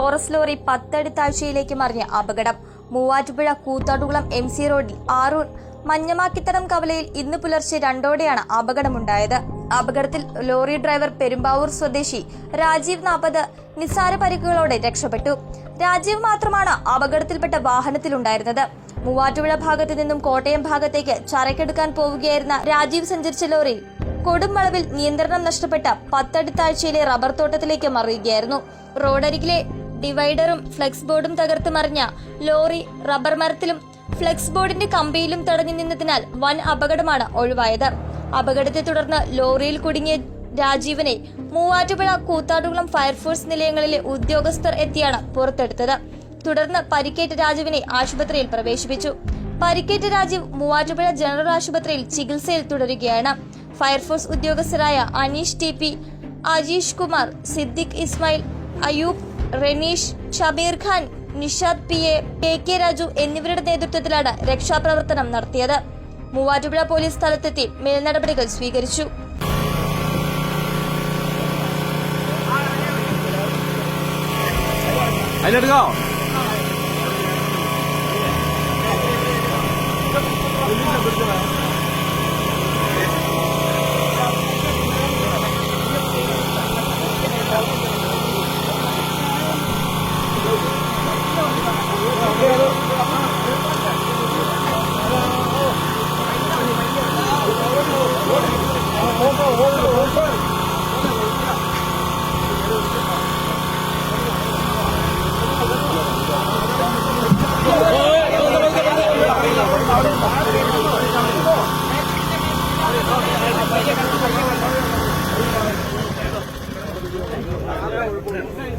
Taurus lorry പത്തടി താഴ്ചയിലേക്ക് മറിഞ്ഞ അപകടം. Muvattupuzha Koothattukulam M C റോഡിൽ ആറൂർ മഞ്ഞമാക്കിത്തടം കവലയിൽ ഇന്ന് പുലർച്ചെ രണ്ടോടെയാണ് അപകടമുണ്ടായത്. അപകടത്തിൽ ലോറി ഡ്രൈവർ പെരുമ്പാവൂർ സ്വദേശി രാജീവ് നാപ്പത് നിസ്സാര പരിക്കുകളോടെ രക്ഷപ്പെട്ടു. രാജീവ് മാത്രമാണ് അപകടത്തിൽപ്പെട്ട വാഹനത്തിലുണ്ടായിരുന്നത്. മൂവാറ്റുപുഴ ഭാഗത്തു നിന്നും കോട്ടയം ഭാഗത്തേക്ക് ചരക്കെടുക്കാൻ പോവുകയായിരുന്ന രാജീവ് സഞ്ചരിച്ച ലോറി കൊടുംവളവിൽ നിയന്ത്രണം നഷ്ടപ്പെട്ട പത്തടി താഴ്ചയിലെ റബ്ബർ തോട്ടത്തിലേക്ക് മറിയുകയായിരുന്നു. റോഡരികിലെ ഡിവൈഡറും ഫ്ലെക്സ് ബോർഡും തകർത്ത് മറിഞ്ഞ ലോറി റബ്ബർ മരത്തിലും ഫ്ലെക്സ് ബോർഡിന്റെ കമ്പിയിലും തടഞ്ഞു നിന്നതിനാൽ വൻ അപകടമാണ് ഒഴിവായത്. അപകടത്തെ തുടർന്ന് ലോറിയിൽ കുടുങ്ങിയ രാജീവനെ മൂവാറ്റുപുഴ കൂത്താട്ടുകുളം ഫയർഫോഴ്സ് നിലയങ്ങളിലെ ഉദ്യോഗസ്ഥർ എത്തിയാണ് പുറത്തെടുത്തത്. തുടർന്ന് പരിക്കേറ്റ രാജീവിനെ ആശുപത്രിയിൽ പ്രവേശിപ്പിച്ചു. പരിക്കേറ്റ രാജീവ് മൂവാറ്റുപുഴ ജനറൽ ആശുപത്രിയിൽ ചികിത്സയിൽ തുടരുകയാണ്. Fire force ഉദ്യോഗസ്ഥരായ Aneesh T P Ajeesh Kumar Siddique Ismail Ayub Reneesh Shabeer Khan Nishad P A K K Raju എന്നിവരുടെ നേതൃത്വത്തിലാണ് രക്ഷാപ്രവർത്തനം നടത്തിയത്. മൂവാറ്റുപുഴ പോലീസ് സ്ഥലത്തെത്തി മേൽനടപടികൾ സ്വീകരിച്ചു. അതിലെടുക്കോ